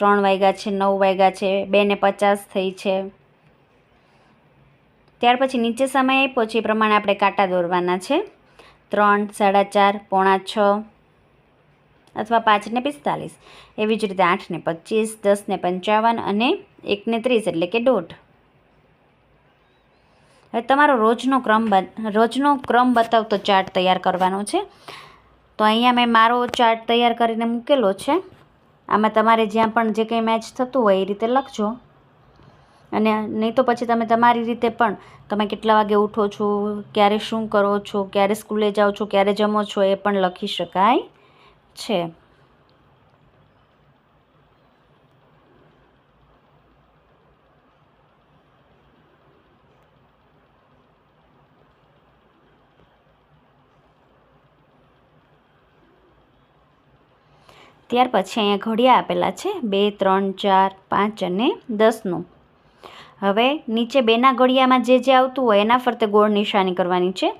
ત્રણ વાગ્યા છે, નવ વાગ્યા છે, બે ને પચાસ થઈ છે. ત્યાર પછી નીચે સમય આપ્યો છે, એ પ્રમાણે આપણે કાંટા દોરવાના છે. ત્રણ, સાડા ચાર, પોણા છ અથવા પાંચને પિસ્તાલીસ. એવી જ રીતે આઠને પચીસ દસને પંચાવન અને એકને ત્રીસ એટલે કે દોઢ. હવે તમારો રોજનો ક્રમ રોજનો ક્રમ બતાવતો ચાર્ટ તૈયાર કરવાનો છે. તો અહીંયા મેં મારો ચાર્ટ તૈયાર કરીને મૂકેલો છે. આમાં તમારે જ્યાં પણ જે કંઈ મેચ થતું હોય એ રીતે લખજો. અને નહીં તો પછી તમે તમારી રીતે પણ તમે કેટલા વાગે ઉઠો છો, ક્યારે શું કરો છો, ક્યારે સ્કૂલે જાઓ છો, ક્યારે જમો છો એ પણ લખી શકાય છે. ત્યાર પછી અહીંયા ઘડિયા આપેલા છે. બે, ત્રણ, ચાર, પાંચ અને દસનું. હવે નીચે બેના ઘડિયામાં જે જે આવતું હોય એના ફરતે ગોળ નિશાની કરવાની છે.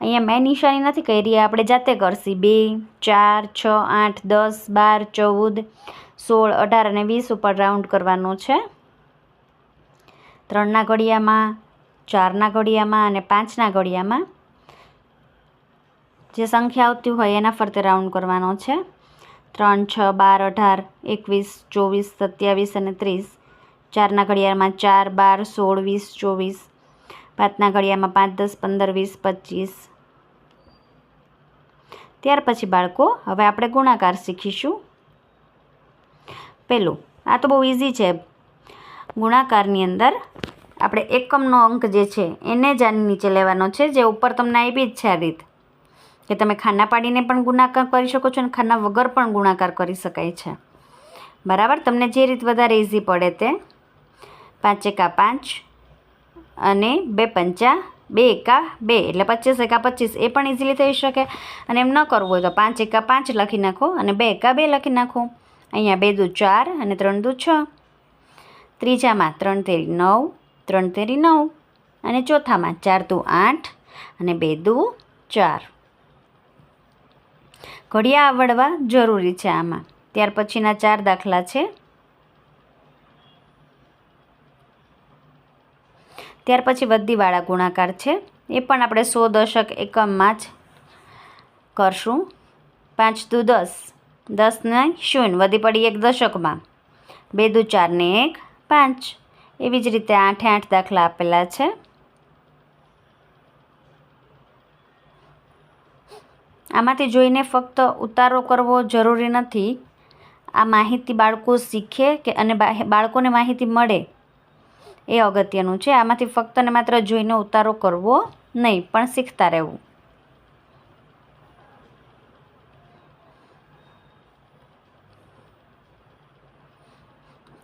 અહીંયા મેં નિશાની નથી કરી આપણે જાતે કરશી. બે, ચાર, છ, આઠ, દસ, બાર, ચૌદ, સોળ, અઢાર અને વીસ ઉપર રાઉન્ડ કરવાનો છે. ત્રણના ઘડિયામાં, ચારના ઘડિયામાં અને પાંચના ઘડિયામાં જે સંખ્યા આવતી હોય એના ફરતે રાઉન્ડ કરવાનો છે. ત્રણ, છ, બાર, અઢાર, એકવીસ, ચોવીસ, સત્યાવીસ અને ત્રીસ. ચારના ઘડિયાળમાં ચાર, બાર સોળ વીસ ચોવીસ. પાંચના ઘડિયાળમાં પાંચ, દસ, પંદર, વીસ, પચીસ. ત્યાર પછી બાળકો, હવે આપણે ગુણાકાર શીખીશું. પેલું આ તો બહુ ઇઝી છે. ગુણાકારની અંદર આપણે એકમનો અંક જે છે એને જ આની નીચે લેવાનો છે, જે ઉપર તમને આપી જ છે આ રીત. કે તમે ખાના પાડીને પણ ગુણાકાર કરી શકો છો અને ખાના વગર પણ ગુણાકાર કરી શકાય છે. બરાબર? તમને જે રીત વધારે ઇઝી પડે તે પાંચ એકા પાંચ અને બે પંચા, બે એકા બે, એટલે પચીસ એકા પચીસ, એ પણ ઇઝીલી થઈ શકે. અને એમ ન કરવું હોય તો પાંચ એકા પાંચ લખી નાખો અને બે એકા બે લખી નાખો. અહીંયા બે દૂ ચાર અને ત્રણ દૂ છ. ત્રીજામાં ત્રણ તેરી નવ, ત્રણ તેરી નવ અને ચોથામાં ચાર દુ આઠ અને બે દુ ચાર. ઘડિયા આવડવા જરૂરી છે આમાં. ત્યાર પછીના ચાર દાખલા છે. ત્યાર પછી વધીવાળા ગુણાકાર છે. એ પણ આપણે સો દશક એકમમાં જ કરશું. પાંચ દુ દસ. દસ ને શૂન્ય. વધી પડી એક દશકમાં. બે દુ ચાર ને એક. પાંચ. એવી જ રીતે આઠે આઠ દાખલા આપેલા છે. આમાંથી જોઈને ફક્ત ઉતારો કરવો જરૂરી નથી. આ માહિતી બાળકો શીખે કે અને બાળકોને માહિતી મળે એ અગત્યનું છે. આમાંથી ફક્ત ને માત્ર જોઈને ઉતારો કરવો નહીં, પણ શીખતા રહેવું.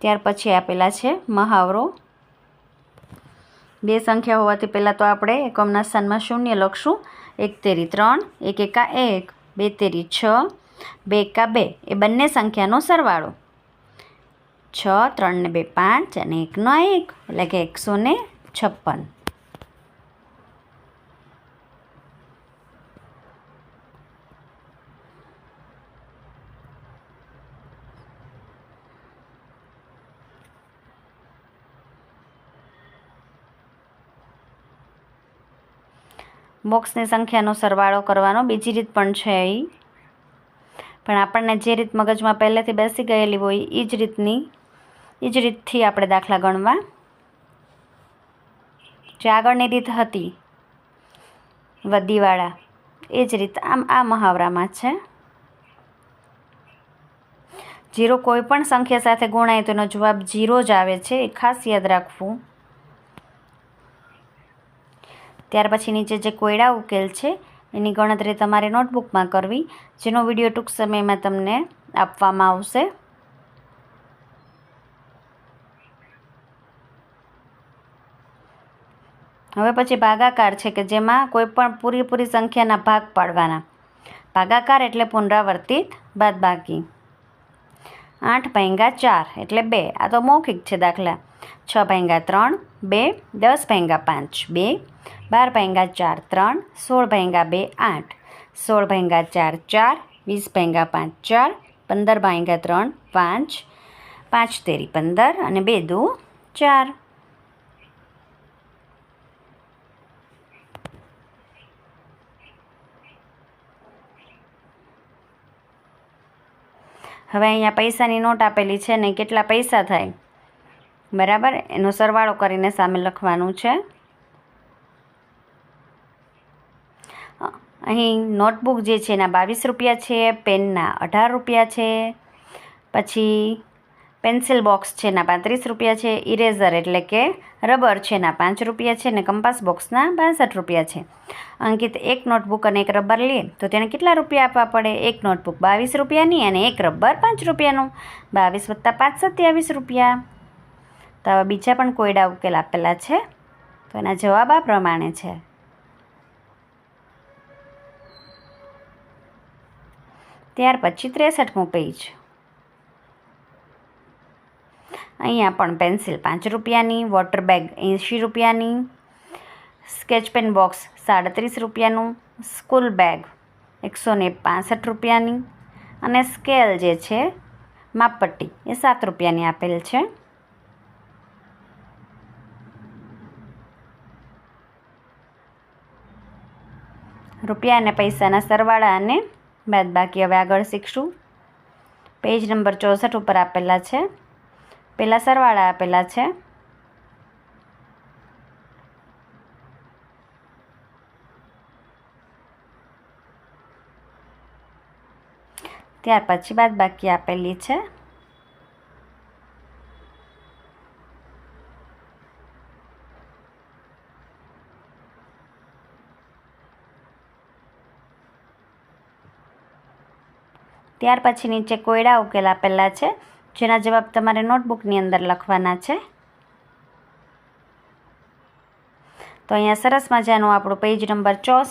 ત્યાર પછી આપેલા છે મહાવરો. બે સંખ્યા હોવાથી પહેલાં તો આપણે એકમના સ્થાનમાં શૂન્ય લખશું. એક તેરી ત્રણ, એક એકા એક, બે તેરી છ, બે એકા બે. એ બંને સંખ્યાનો સરવાળો. છ, ત્રણ ને બે પાંચ અને એકનો એક, એટલે કે એકસો ને છપ્પન. બોક્સની સંખ્યાનો સરવાળો કરવાનો બીજી રીત પણ છે એ પણ આપણને જે રીત મગજમાં પહેલેથી બેસી ગયેલી હોય એ જ રીતની એ જ રીતથી આપણે દાખલા ગણવા. જે આગળની રીત હતી, વદીવાળા, એ જ રીત આમ, આ મહાવરામાં છે. જીરો કોઈ પણ સંખ્યા સાથે ગુણાય તો એનો જવાબ જીરો જ આવે છે, એ ખાસ યાદ રાખવું. ત્યાર પછી નીચે જે કોયડા ઉકેલ છે, એની ગણતરી તમારે નોટબુકમાં કરવી, જેનો વીડિયો ટૂંક સમયમાં તમને આપવામાં આવશે. હવે પછી ભાગાકાર છે કે જેમાં કોઈ પણ પૂરેપૂરી સંખ્યાના ભાગ પાડવાના. ભાગાકાર એટલે પુનરાવર્તિત બાદબાકી. આઠ ભાંગા ચાર એટલે બે. આ તો મૌખિક છે દાખલા. છ ભાંગા ત્રણ, બે, દસ ભાંગા પાંચ. બે બાર ભાંગા ચાર ત્રણ, સોળ ભાંગા બે આઠ, સોળ ભાંગા ચાર ચાર, વીસ ભાંગા પાંચ ચાર, પંદર ભાંગા ત્રણ પાંચ પાંચ તેરી પંદર અને બે દુ ચાર. હવે અહીંયા પૈસાની નોટ આપેલી છે ને કેટલા પૈસા થાય? બરાબર? એનો સરવાળો કરીને સામે લખવાનું છે. અહીં નોટબુક જે છે એના બાવીસ રૂપિયા છે, પેનના અઢાર રૂપિયા છે, પછી પેન્સિલ બોક્સ છે એના પાંત્રીસ રૂપિયા છે, ઇરેઝર એટલે કે રબર છે એના પાંચ રૂપિયા છે ને કંપાસ બોક્સના બાસઠ રૂપિયા છે. અંકિત, એક નોટબુક અને એક રબર લે, તો તેને કેટલા રૂપિયા આપવા પડે? એક નોટબુક બાવીસ રૂપિયાની અને એક રબર પાંચ રૂપિયાનું. બાવીસ વત્તા પાંચ સત્યાવીસ રૂપિયા. તો આવા બીજા પણ કોયડા ઉકેલ આપેલા છે. તો એના જવાબ આ પ્રમાણે છે. ત્યાર પછી ત્રેસઠમું પેજ અહીંયા પણ પેન્સિલ પાંચ રૂપિયાની વોટર બેગ એંશી રૂપિયાની સ્કેચ પેન બોક્સ સાડત્રીસ રૂપિયાનું સ્કૂલ બેગ એકસો ને પાસઠ રૂપિયાની અને સ્કેલ જે છે, માપપટ્ટી એ સાત રૂપિયાની આપેલ છે. રૂપિયા અને પૈસાના સરવાળા અને બાદબાકી હવે આગળ શીખશું. પેજ નંબર ચોસઠ ઉપર આપેલા છે. પહેલાં સરવાળા આપેલા છે. ત્યાર પછી બાદબાકી આપેલી છે. ત્યાર પછી નીચે કોયડા ઉકેલ આપેલા છે, જેના જવાબ તમારે નોટબુકની અંદર લખવાના છે. તો અહીંયા સરસ મજાનું આપણું પેજ નંબર ચોસ